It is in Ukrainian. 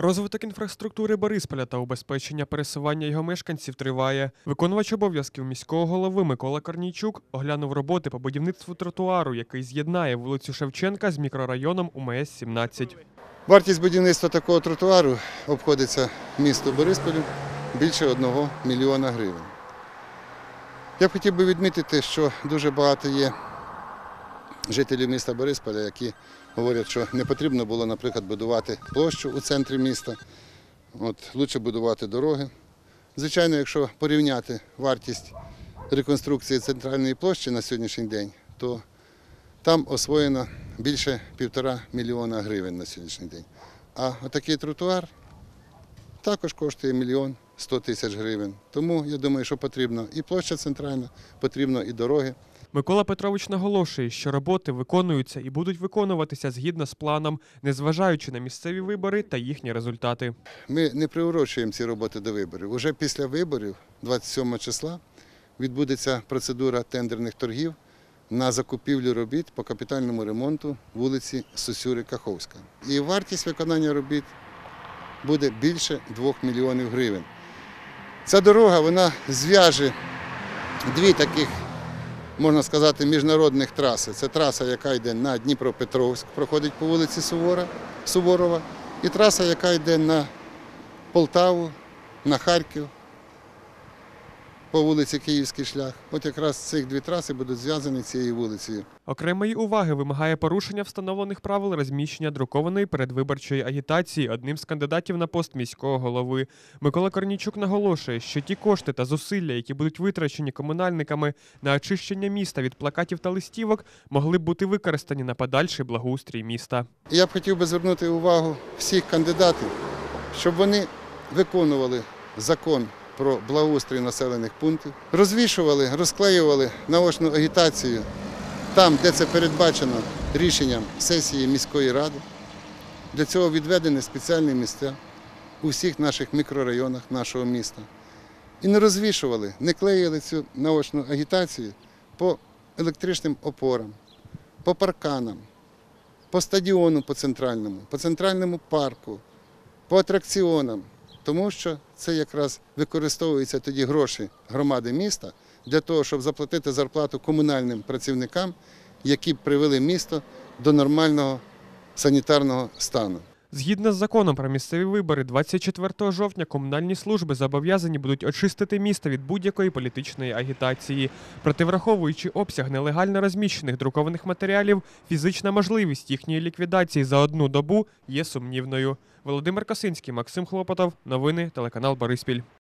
Розвиток інфраструктури Борисполя та убезпечення пересування його мешканців триває. Виконувач обов'язків міського голови Микола Корнійчук оглянув роботи по будівництву тротуару, який з'єднає вулицю Шевченка з мікрорайоном УМС 17. Вартість будівництва такого тротуару обходиться місту Борисполю більше 1 мільйона гривень. Я б хотів би відмітити, що дуже багато є жителів міста Борисполя, які говорять, що не потрібно було, наприклад, будувати площу у центрі міста. От, лучше будувати дороги. Звичайно, якщо порівняти вартість реконструкції центральної площі на сьогоднішній день, то там освоєно більше півтора мільйона гривень на сьогоднішній день. А отакий тротуар також коштує мільйон сто тисяч гривень. Тому я думаю, що потрібно і площа центральна, потрібно і дороги. Микола Петрович наголошує, що роботи виконуються і будуть виконуватися згідно з планом, незважаючи на місцеві вибори та їхні результати. Ми не приурочуємо ці роботи до виборів. Уже після виборів, 27 числа, відбудеться процедура тендерних торгів на закупівлю робіт по капітальному ремонту вулиці Сосюри Каховська. І вартість виконання робіт буде більше 2 мільйонів гривень. Ця дорога вона зв'яже дві таких, можна сказати, міжнародних траси. Це траса, яка йде на Дніпропетровськ, проходить по вулиці Сувора, Суворова, і траса, яка йде на Полтаву, на Харків по вулиці Київський шлях. От якраз цих дві траси будуть зв'язані цією вулицею. Окремої уваги вимагає порушення встановлених правил розміщення друкованої передвиборчої агітації одним з кандидатів на пост міського голови. Микола Корнійчук наголошує, що ті кошти та зусилля, які будуть витрачені комунальниками на очищення міста від плакатів та листівок, могли б бути використані на подальший благоустрій міста. Я б хотів би звернути увагу всіх кандидатів, щоб вони виконували закон про благоустрій населених пунктів, розвішували, розклеювали наочну агітацію там, де це передбачено рішенням сесії міської ради. Для цього відведені спеціальні місця у всіх наших мікрорайонах нашого міста. І не розвішували, не клеїли цю наочну агітацію по електричним опорам, по парканам, по стадіону по центральному, по центральному парку, по атракціонам, тому що це якраз використовуються тоді гроші громади міста для того, щоб заплатити зарплату комунальним працівникам, які привели місто до нормального санітарного стану. Згідно з законом про місцеві вибори, 24 жовтня комунальні служби зобов'язані будуть очистити місто від будь-якої політичної агітації. Проте, враховуючи обсяг нелегально розміщених друкованих матеріалів, фізична можливість їхньої ліквідації за одну добу є сумнівною. Володимир Косинський, Максим Хлопотов. Новини телеканал Бориспіль.